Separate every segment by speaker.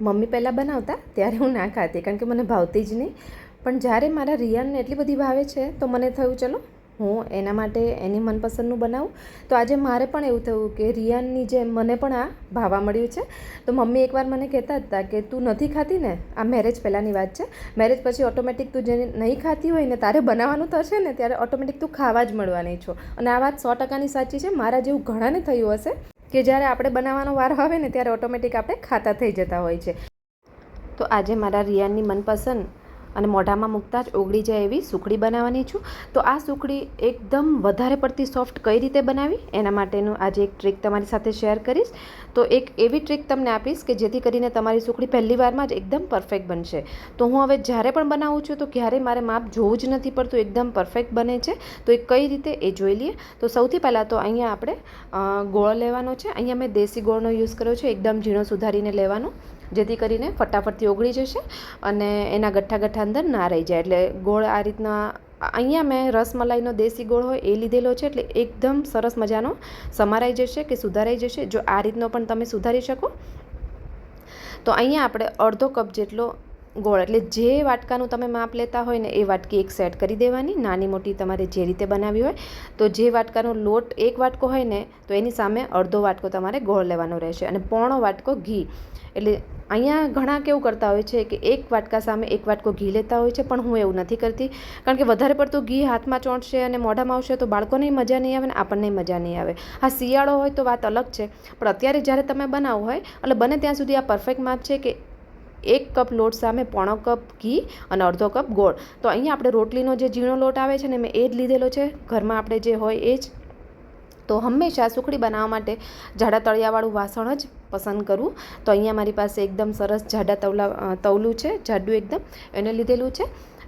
Speaker 1: Mummy પહેલાં બનાવતા, ત્યારે હું ના ખાતી, કારણ કે મને ભાવતી જ નહીં. પણ જ્યારે મારા રિયાનને એટલી બધી ભાવે છે, તો મને થયું, ચલો, હું એના માટે એની મનપસંદનું બનાવું. તો આજે મારે પણ એવું થયું કે રિયાનની જેમ મને પણ આ ભાવવા મળ્યું છે. તો મમ્મી એકવાર મને કહેતા હતા કે, તું નથી ખાતી ને? આ મેરેજ પહેલાંની વાત છે. મેરેજ પછી ઓટોમેટિક તું જેને નહીં ખાતી હોય ને, તારે બનાવવાનું થશે ને, ત્યારે ઓટોમેટિક તું ખાવા જ મળવાની છો. અને આ વાત સો ટકાની સાચી છે. મારા જેવું ઘણાને થયું હશે. કે જ્યારે આપણે બનાવવાનો વાર આવે ને ત્યારે ઓટોમેટિક આપણે ખાતા થઈ જતા હોય છે. તો આજે મારા રિયાનની મનપસંદ અને મોઢામાં મૂકતા જ ઓગળી જાય એવી સુખડી બનાવવાની છું. તો આ સુખડી એકદમ વધારે પડતી સોફ્ટ કઈ રીતે બનાવી? એના માટેનું આજે એક ટ્રીક તમારી સાથે શેર કરીશ. તો એક એવી ટ્રીક તમને આપીશ કે જેથી કરીને તમારી સુખડી પહેલી વારમાં જ એકદમ પરફેક્ટ બનશે. તો હું હવે જ્યારે પણ બનાવું છું તો ક્યારેય મારે માપ જોવું જ નથી પડતું, એકદમ પરફેક્ટ બને છે. તો એ કઈ રીતે એ જોઈ લઈએ. તો સૌથી પહેલાં તો અહીંયા આપણે ગોળ લેવાનો છે. અહીંયા મેં દેશી ગોળનો યુઝ કર્યો છે. એકદમ ઝીણો સુધારીને લેવાનો. જેથી કરીને ફટાફટથી ઓગળી જશે અને એના ગઠ્ઠા ગઠ્ઠા અંદર ના રહી જાય. એટલે ગોળ આ રીતના, અહીંયા મેં રસમલાઈનો દેશી ગોળ હોય એ લીધેલો છે, એટલે એકદમ સરસ મજાનો સમારાઈ જશે કે સુધારાઈ જશે. જો આ રીતનો પણ તમે સુધારી શકો. તો અહીંયા આપણે અડધો કપ જેટલો ગોળ. એટલે જે વાટકાનું તમે માપ લેતા હોય ને એ વાટકી એક સેટ કરી દેવાની. નાની મોટી તમારે જે રીતે બનાવી હોય. તો જે વાટકાનો લોટ એક વાટકો હોય ને, તો એની સામે અડધો વાટકો તમારે ગોળ લેવાનો રહેશે. અને પોણો વાટકો ઘી. એટલે અહીંયા ઘણા કેવું કરતા હોય છે કે એક વાટકા સામે એક વાટકો ઘી લેતા હોય છે, પણ હું એવું નથી કરતી. કારણ કે વધારે પડતું ઘી હાથમાં ચોંટશે અને મોઢામાં આવશે તો બાળકોને મજા નહીં આવે ને આપણને મજા નહીં આવે. હા, શિયાળો હોય તો વાત અલગ છે. પણ અત્યારે જ્યારે તમે બનાવો હોય, એટલે બને ત્યાં સુધી આ પરફેક્ટ માપ છે કે એક કપ લોટ સામે પોણો કપ ઘી અને અડધો કપ ગોળ. તો અહીંયા આપણે રોટલીનો જે ઝીણો લોટ આવે છે ને મેં એ જ લીધેલો છે. ઘરમાં આપણે જે હોય એ જ. તો હંમેશા સુખડી બનાવવા માટે જાડા તળિયાવાળું વાસણ જ પસંદ કરવું તો અહીંયા મારી પાસે એકદમ સરસ જાડા તવલા તવલું છે, જાડું એકદમ. એને લીધેલું છે.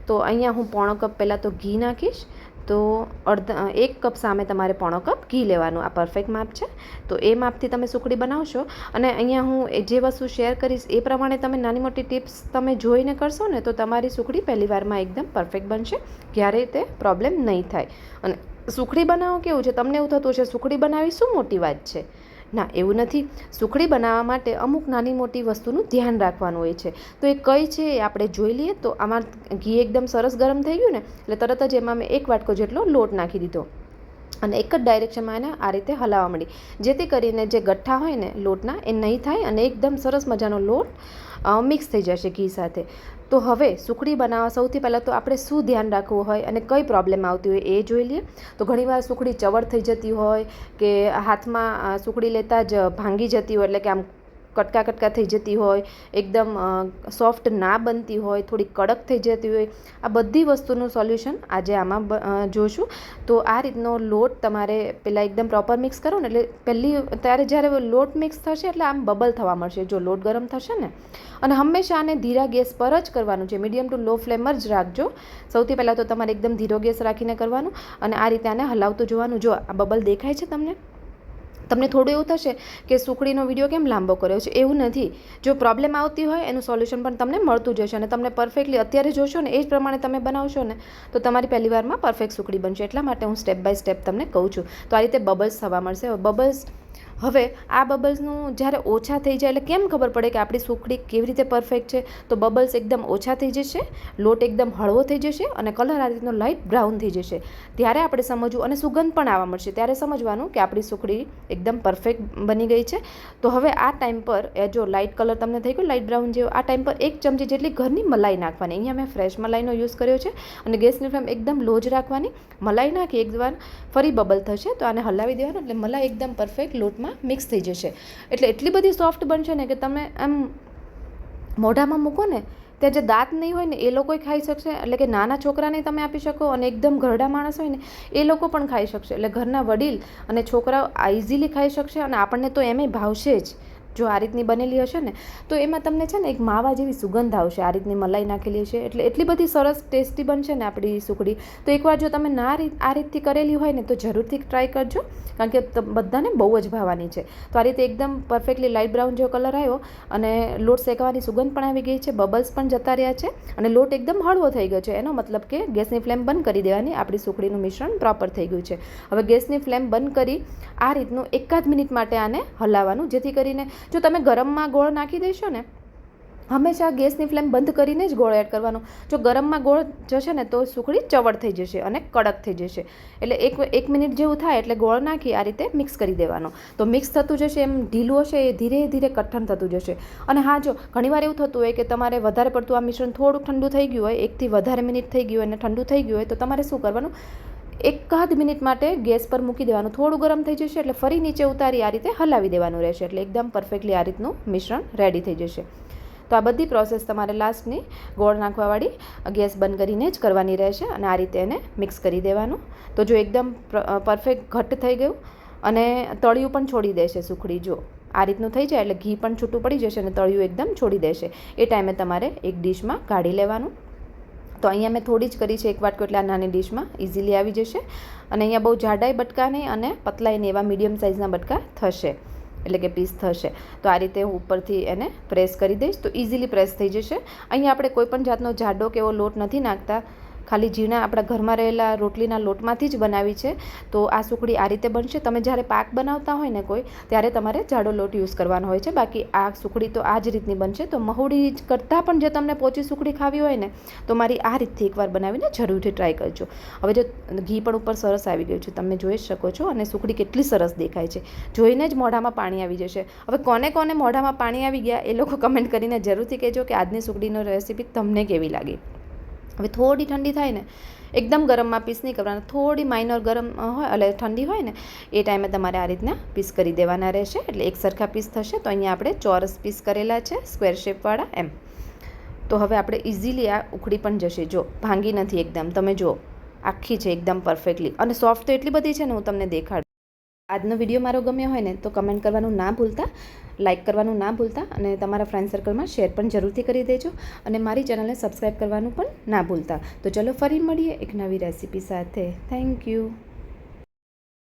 Speaker 1: તો અહીંયા હું પોણો કપ પહેલાં તો ઘી નાખીશ. તો અડધા એક કપ સામે તમારે પોણો કપ ઘી લેવાનું. આ પરફેક્ટ માપ છે. તો એ માપથી તમે સુખડી બનાવશો અને અહીંયા હું જે વસ્તુ શેર કરીશ એ પ્રમાણે તમે નાની મોટી ટિપ્સ તમે જોઈને કરશો ને તો તમારી સુખડી પહેલી વારમાં એકદમ પરફેક્ટ બનશે. ક્યારેય તે પ્રોબ્લેમ નહીં થાય. અને સુખડી બનાવો કેવું છે? તમને એવું થતું હશે, સુખડી બનાવી શું મોટી વાત છે? ના, એવું નથી. સુખડી બનાવવા માટે અમુક નાની મોટી વસ્તુનું ધ્યાન રાખવાનું હોય છે. તો એ કઈ છે એ આપણે જોઈ લઈએ. તો આમાં ઘી એકદમ સરસ ગરમ થઈ ગયું ને, એટલે તરત જ એમાં મેં એક વાટકો જેટલો લોટ નાખી દીધો. અને એક જ ડાયરેક્શનમાં એને આ રીતે હલાવવા મળી જેથી કરીને જે ગઠ્ઠા હોય ને લોટના, એ નહીં થાય અને એકદમ સરસ મજાનો લોટ મિક્સ થઈ જશે ઘી સાથે. તો હવે સુખડી બનાવવા સૌથી પહેલાં તો આપણે શું ધ્યાન રાખવું હોય અને કઈ પ્રોબ્લેમ આવતી હોય એ જોઈ લઈએ. તો ઘણીવાર સુખડી ચવડ થઈ જતી હોય કે હાથમાં સુખડી લેતા જ ભાંગી જતી હોય એટલે કે આમ કટકા કટકા થઈ જતી હોય, એકદમ સોફ્ટ ના બનતી હોય, થોડી કડક થઈ જતી હોય, આ બધી વસ્તુનું સોલ્યુશન આજે આમાં જોશું. તો આ રીતનો લોટ તમારે પહેલાં એકદમ પ્રોપર મિક્સ કરો ને એટલે પહેલી, ત્યારે જ્યારે લોટ મિક્સ થશે એટલે આમ બબલ થવા મળશે, જો લોટ ગરમ થશે ને. અને હંમેશા આને ધીરા ગેસ પર જ કરવાનું છે મીડિયમ ટુ લો ફ્લેમ જ રાખજો. સૌથી પહેલાં તો તમારે એકદમ ધીરો ગેસ રાખીને કરવાનું અને આ રીતે આને હલાવતું જોવાનું. જો આ બબલ દેખાય છે તમને? તમને થોડું એવું થશે કે સુખડીનો વીડિયો કેમ લાંબો કર્યો છે? એવું નથી. જો પ્રોબ્લેમ આવતી હોય, એનું સોલ્યુશન પણ તમને મળતું જશે અને તમને પરફેક્ટલી અત્યારે જોશો ને, એ જ પ્રમાણે તમે બનાવશો ને, તો તમારી પહેલી વારમાં પરફેક્ટ સુખડી બનશે. એટલા માટે હું સ્ટેપ બાય સ્ટેપ તમને કહું છું. તો આ રીતે બબલ્સ થવા મળશે. બબલ્સ હવે આ બબલ્સનું જ્યારે ઓછા થઈ જાય એટલે કેમ ખબર પડે કે આપણી સુખડી કેવી રીતે પરફેક્ટ છે? તો બબલ્સ એકદમ ઓછા થઈ જશે, લોટ એકદમ હળવો થઈ જશે અને કલર આ રીતનો લાઇટ બ્રાઉન થઈ જશે. ત્યારે આપણે સમજવું અને સુગંધ પણ આવવા મળશે. ત્યારે સમજવાનું કે આપણી સુખડી એકદમ પરફેક્ટ બની ગઈ છે. તો હવે આ ટાઈમ પર, એ જો લાઇટ કલર તમને થઈ ગયો લાઇટ બ્રાઉન જેવો, આ ટાઈમ પર એક ચમચી જેટલી ઘરની મલાઈ નાખવાની. અહીંયા મેં ફ્રેશ મલાઈનો યુઝ કર્યો છે અને ગેસની ફ્લેમ એકદમ લો જ રાખવાની. મલાઈ નાખી એક વાર ફરી બબલ થશે તો આને હલાવી દેવાનું. એટલે મલાઈ એકદમ પરફેક્ટ લોટમાં મિક્સ થઈ જશે. એટલે એટલી બધી સોફ્ટ બનશે ને કે તમે એમ મોઢામાં મૂકો ને, ત્યાં જે દાંત નહીં હોય ને, એ લોકોય ખાઈ શકશે. એટલે કે નાના છોકરાને તમે આપી શકો, અને એકદમ ઘરડા માણસ હોય ને, એ લોકો પણ ખાઈ શકશે. એટલે ઘરના વડીલ અને છોકરાઓ ઇઝીલી ખાઈ શકશે અને આપણને તો એમેય ભાવશે જ. જો આ રીતની બનેલી હશે ને, તો એમાં તમને છે ને એક માવા જેવી સુગંધ આવશે. આ રીતની મલાઈ નાખેલી હશે. એટલે એટલી બધી સરસ ટેસ્ટી બનશે ને આપણી સુખડી. તો એકવાર જો તમે ના રીત, આ રીતથી કરેલી હોય ને, તો જરૂરથી ટ્રાય કરજો. કારણ કે બધાને બહુ જ ભાવવાની છે. તો આ રીતે એકદમ પરફેક્ટલી લાઇટ બ્રાઉન જેવો કલર આવ્યો અને લોટ શેકવાની સુગંધ પણ આવી ગઈ છે. બબલ્સ પણ જતા રહ્યા છે અને લોટ એકદમ હળવો થઈ ગયો છે. એનો મતલબ કે ગેસની ફ્લેમ બંધ કરી દેવાની. આપણી સુખડીનું મિશ્રણ પ્રોપર થઈ ગયું છે. હવે ગેસની ફ્લેમ બંધ કરી આ રીતનું એકાદ મિનિટ માટે આને હલાવવાનું. જેથી કરીને જો તમે ગરમમાં ગોળ નાખી દેશો ને, હંમેશા ગેસની ફ્લેમ બંધ કરીને જ ગોળ એડ કરવાનો. જો ગરમમાં ગોળ જશે ને, તો સુખડી ચવડ થઈ જશે અને કડક થઈ જશે. એટલે એક એક મિનિટ જેવું થાય એટલે ગોળ નાખી આ રીતે મિક્સ કરી દેવાનો. તો મિક્સ થતું જશે, એમ ઢીલું હશે, એ ધીરે ધીરે કઠણ થતું જશે. અને હા, જો, ઘણીવાર એવું થતું હોય કે તમારે વધારે પડતું આ મિશ્રણ થોડુંક ઠંડુ થઈ ગયું હોય, એકથી વધારે મિનિટ થઈ ગયું હોય અને ઠંડુ થઈ ગયું હોય, તો તમારે શું કરવાનું? એકાદ મિનિટ માટે ગેસ પર મૂકી દેવાનું. થોડું ગરમ થઈ જશે એટલે ફરી નીચે ઉતારી આ રીતે હલાવી દેવાનું રહેશે એટલે એકદમ પરફેક્ટલી આ રીતનું મિશ્રણ રેડી થઈ જશે. તો આ બધી પ્રોસેસ તમારે લાસ્ટની ગોળ નાખવાવાળી ગેસ બંધ કરીને જ કરવાની રહેશે અને આ રીતે એને મિક્સ કરી દેવાનું. તો જો એકદમ પરફેક્ટ ઘટ્ટ થઈ ગયું અને તળિયું પણ છોડી દેશે સુખડી, જો આ રીતનું થઈ જાય એટલે ઘી પણ છૂટું પડી જશે અને તળિયું એકદમ છોડી દેશે. એ ટાઈમે તમારે એક ડીશમાં કાઢી લેવાનું. તો અહીંયા મેં થોડી જ કરી છે, એક વાટકો એટલે આ નાની ડીશમાં ઇઝીલી આવી જશે. અને અહીંયા બહુ જાડાઈ બટકા નહીં અને પતલાઈ નહીં એવા મીડિયમ સાઇઝના બટકા થશે. એટલે કે પીસ થશે. તો આ રીતે હું ઉપરથી એને પ્રેસ કરી દઈશ. તો ઇઝીલી પ્રેસ થઈ જશે. અહીંયા આપણે કોઈપણ જાતનો જાડો કે એવો લોટ નથી નાખતા. ખાલી ઝીણા આપણા ઘરમાં રહેલા રોટલીના લોટમાંથી જ બનાવી છે. તો આ સુખડી આ રીતે બનશે. તમે જ્યારે પાક બનાવતા હોય ને કોઈ, ત્યારે તમારે જાડો લોટ યુઝ કરવાનો હોય છે. બાકી આ સુખડી તો આ જ રીતની બનશે. તો મહુડી કરતાં પણ જો તમને પોચી સુખડી ખાવી હોય ને, તો મારી આ રીતથી એકવાર બનાવીને જરૂરથી ટ્રાય કરજો. હવે જો ઘી પણ ઉપર સરસ આવી ગયું છે. તમે જોઈ શકો છો અને સુખડી કેટલી સરસ દેખાય છે. જોઈને જ મોઢામાં પાણી આવી જશે. હવે કોને કોને મોઢામાં પાણી આવી ગયા એ લોકો કમેન્ટ કરીને જરૂરથી કહેજો કે આજની સુખડીનો રેસીપી તમને કેવી લાગી? હવે થોડી ઠંડી થાય ને, એકદમ ગરમમાં પીસ નહીં કરવાના, થોડી માઇનર ગરમ હોય, એટલે ઠંડી હોય ને, એ ટાઈમે તમારે આ રીતના પીસ કરી દેવાના રહેશે. એટલે એક સરખા પીસ થશે, તો અહીંયા આપણે ચોરસ પીસ કરેલા છે સ્ક્વેર શેપવાળા એમ. તો હવે આપણે ઇઝીલી આ ઉખડી પણ જશે. જો, ભાંગી નથી એકદમ. તમે જુઓ આખી છે એકદમ પરફેક્ટલી અને સોફ્ટ તો એટલી બધી છે ને, હું તમને દેખાડું આજનો વીડિયો મારો ગમ્યો હોય ને, તો કમેન્ટ કરવાનું ના ભૂલતા. લાઇક કરવાનું ના ભૂલતા અને તમારા ફ્રેન્ડ સર્કલમાં શેર પણ જરૂરથી કરી દેજો અને મારી ચેનલને સબસ્ક્રાઈબ કરવાનું પણ ના ભૂલતા. તો ચલો ફરી મળીએ એક નવી રેસીપી સાથે. Thank you